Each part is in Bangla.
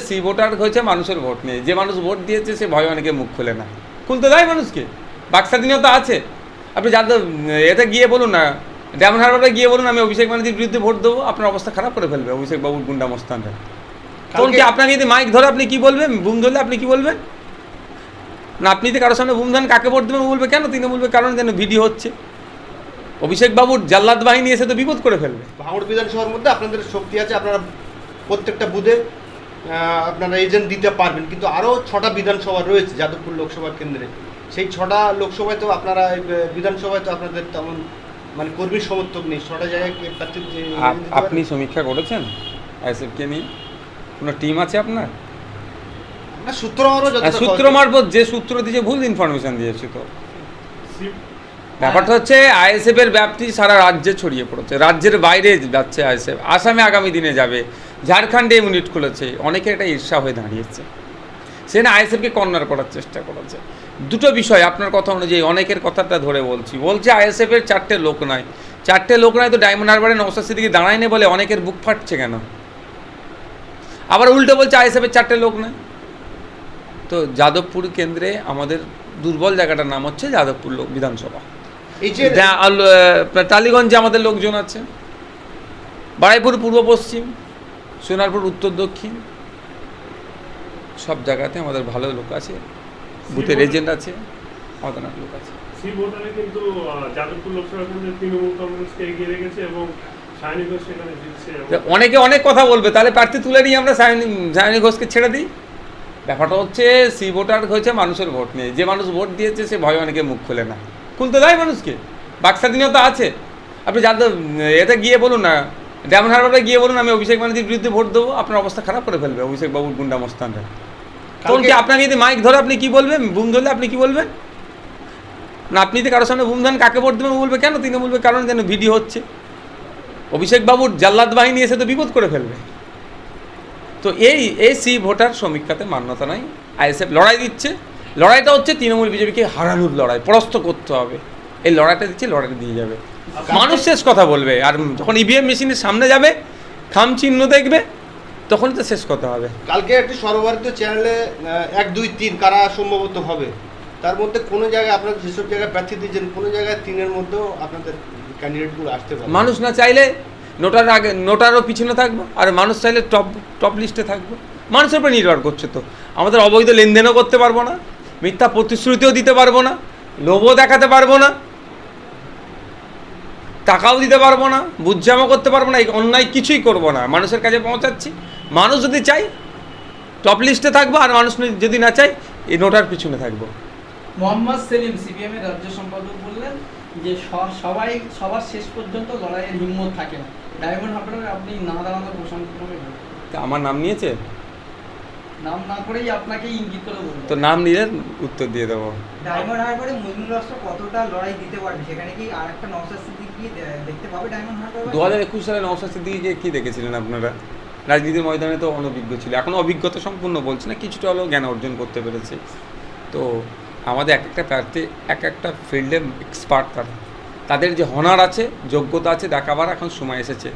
সি ভোটার হয়েছে মানুষের ভোট নেই। যে মানুষ ভোট দিয়েছে সে ভয় অনেকে মুখ খোলে না। খুলতে দেয় মানুষকে। বাক্সাদিনীয় তো আছে। আপনি যাদের এতে গিয়ে বলুন না ডায়মন্ড হারবারে গিয়ে বলুন আমি অভিষেক ব্যানার্জির বিরুদ্ধে ভোট দেবো আপনার অবস্থা খারাপ করে ফেলবে অভিষেক বাবুর গুন্ডা মস্তানরা। তখন কি আপনাকে যদি মাইক ধরে আপনি কি বলবেন? বুম ধরলে আপনি কি বলবেন? না আপনি যদি কারোর সামনে বুম ধরেন কাকে ভোট দেবেন বলবে কেন? তিনি বলবে কারণ যেন ভিডিও হচ্ছে। অভিষেক বাবুর জাল্লাদ বাহিনী এসে তো বিপদ করে ফেলবে। ভাঙড় বিধানসভার মধ্যে আপনাদের শক্তি আছে আপনারা প্রত্যেকটা আহ, আপনারা এজেন্ট দিতে পারবেন। কিন্তু আরও ছটা বিধানসভা রয়েছে যাদবপুর লোকসভা কেন্দ্রে। সেই ছটা লোকসভায় তো আপনারা বিধানসভায় তো আপনাদের তেমন মানে কর্মীর সমর্থক নেই। ছটা জায়গায় আপনি সমীক্ষা করেছেন? আইএসএফকে নিয়ে? কোনো টিম আছে আপনার? সূত্র সূত্র মারফত যে সূত্র দিয়েছে ভুল ইনফরমেশন দিয়েছে তো। ব্যাপারটা হচ্ছে আইএসএফ এর ব্যাপ্তি সারা রাজ্যে ছড়িয়ে পড়েছে। রাজ্যের বাইরে যাচ্ছে আইএসএফ। আসামে আগামী দিনে যাবে। ঝাড়খণ্ডে ইউনিট খুলেছে অনেকের এটা ঈর্ষা হয়ে দাঁড়িয়েছে। সেখানে আইএসএফকে কর্নার করার চেষ্টা করেছে। দুটো বিষয় আপনার কথা অনুযায়ী অনেকের কথাটা ধরে বলছি। বলছে আইএসএফ এর চারটে লোক নাই চারটে লোক নাই তো ডায়মন্ড হারবারে নৌসাদ সিদ্দিকি দাঁড়ায়নি বলে অনেকের বুক ফাটছে কেন? আবার উল্টো বলছে আইএসএফ এর চারটে লোক নাই তো যাদবপুর কেন্দ্রে আমাদের দুর্বল জায়গাটার নাম হচ্ছে যাদবপুর লোক বিধানসভা। এই যে টালিগঞ্জে আমাদের লোকজন আছে। বারাইপুর পূর্ব পশ্চিম। সোনারপুর উত্তর দক্ষিণ সব জায়গাতে আমাদের ভালো লোক আছে বুথের এজেন্ট আছে আমাদের অনেক লোক আছে। সি কিন্তু যাদবপুর লোকসভা কেন্দ্রে তৃণমূল কংগ্রেসকে এগিয়ে রেখেছে এবং সায়নী ঘোষ সেখানে জিতছে এবং তা অনেকে অনেক কথা বলবে তাহলে প্রার্থী তুলে নিয়ে আমরা সায়নী ঘোষকে ছেড়ে দিই। ব্যাপারটা হচ্ছে সি ভোটার হয়েছে মানুষের ভোট নেই। যে মানুষ ভোট দিয়েছে সে ভয় অনেকে মুখ খোলে না। খুলতে দেয় মানুষকে। বাক্সাদিনীয় তো আছে। আপনি যাদের এতে গিয়ে বলুন না ডায়মন্ড হারবারে গিয়ে বলুন আমি অভিষেক ব্যানার্জির বিরুদ্ধে ভোট দেবো আপনার অবস্থা খারাপ করে ফেলবে অভিষেক বাবুর গুন্ডা মস্তানরা। তখন কি আপনাকে যদি মাইক ধরে আপনি কি বলবেন? বুম ধরলে আপনি কি বলবেন? না আপনি যদি কারোর সামনে বুম ধরেন কাকে ভোট দেবেন বলবে কেন? তিনি বলবে কারণ যেন ভিডিও হচ্ছে। অভিষেক বাবুর জাল্লাদ বাহিনী এসে তো বিপদ করে ফেলবে। তো এই এই সি ভোটার সমীক্ষাতে মান্যতা নাই। আইএসএফ লড়াই দিচ্ছে। লড়াইটা হচ্ছে তৃণমূল বিজেপিকে হারানোর লড়াই পরাস্ত করতে হবে। এই লড়াইটা দিচ্ছে লড়াই দিয়ে যাবে। মানুষ শেষ কথা বলবে। আর যখন ইভিএম মেশিনের সামনে যাবে খাম চিহ্ন দেখবে তখন তো শেষ কথা হবে। কালকে একটি সর্বভারতীয় চ্যানেলে এক দুই তিন কারা সম্ভবত হবে? তার মধ্যে কোনো জায়গায় আপনারা যেসব জায়গায় প্রার্থী দিয়েছেন কোনো জায়গায় তিনের মধ্যেও আপনাদের ক্যান্ডিডেটগুলো আসতে পারে। মানুষ না চাইলে নোটার আগে নোটারও পিছনে থাকব আর মানুষ চাইলে টপ টপ লিস্টে থাকব। মানুষের উপর নির্ভর করছে তো। আমাদের অবৈধ লেনদেনও করতে পারব না মিথ্যা প্রতিশ্রুতিও দিতে পারব না লোভও দেখাতে পারব না। টাকাও দিতে পারব না বুঝজামও করতে পারব না এই অন্যায় কিছুই করব না মানুষের কাছে পৌঁছাচ্ছি। মানুষ যদি চাই টপ লিস্টে থাকব আর মানুষ যদি না চাই এই নোটার পিছনে থাকব। মোহাম্মদ সেলিম সিপিএম এর রাজ্য সম্পাদক বললেন যে সবাই সবার শেষ পর্যন্ত লড়াইয়ের হিম্মত থাকে না। ডায়মন্ড হারবারে আপনি না দাঁড়ানোর প্রশান্ত আমার নাম নিয়েছে? নাম না করেই আপনাকে ইঙ্গিত করে বললেন তো নাম নিলে উত্তর দিয়ে দেবো। ডায়মন্ড হারবারে মজনুল রাষ্ট্র কতটা লড়াই দিতে পারবে? সেখানে কি আর একটা নওসাদ সিদ্দিকি দেখতে পাবে ডায়মন্ড হারবার দু হাজার একুশ সালে নওশাদ সিদ্দিকিকে কী দেখেছিলেন আপনারা? রাজনীতির ময়দানে তো অনভিজ্ঞ ছিল। এখনও অভিজ্ঞতা সম্পূর্ণ বলছি না কিছুটা হলেও জ্ঞান অর্জন করতে পেরেছে। তো আমাদের এক একটা প্রার্থী এক একটা ফিল্ডে এক্সপার্ট তারা। তাদের যে হনার আছে যোগ্যতা আছে দেখাবার এখন সময় এসেছে।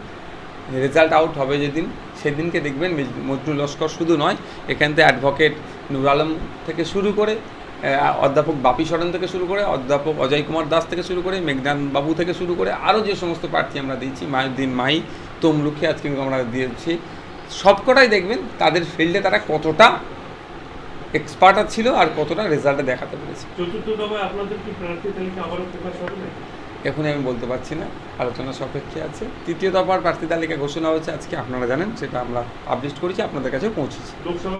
রেজাল্ট আউট হবে যেদিন। সেদিনকে দেখবেন মেজ- মজরুল লস্কর শুধু নয়, এখান থেকে অ্যাডভোকেট নুর আলম থেকে শুরু করে অধ্যাপক বাপি সরেন থেকে শুরু করে, অধ্যাপক অজয় কুমার দাস থেকে শুরু করে মেঘনান বাবু থেকে শুরু করে আরও যে সমস্ত প্রার্থী আমরা দিয়েছি মায়ুদ্দিন মাই তমলুকে আজকে আমরা দিয়েছি সবকটাই দেখবেন তাদের ফিল্ডে তারা কতটা এক্সপার্ট ছিল আর কতটা রেজাল্টে দেখাতে পেরেছে চতুর্থ দফায় আপনাদের কি প্রার্থী তালিকা আবারও প্রকাশ হবে? এখনই আমি বলতে পারছি না। আলোচনা সাপেক্ষে আছে। তৃতীয় দফার প্রার্থী তালিকা ঘোষণা হয়েছে আজকে। আপনারা জানেন, সেটা আমরা আপডেট করেছি, আপনাদের কাছে পৌঁছেছি।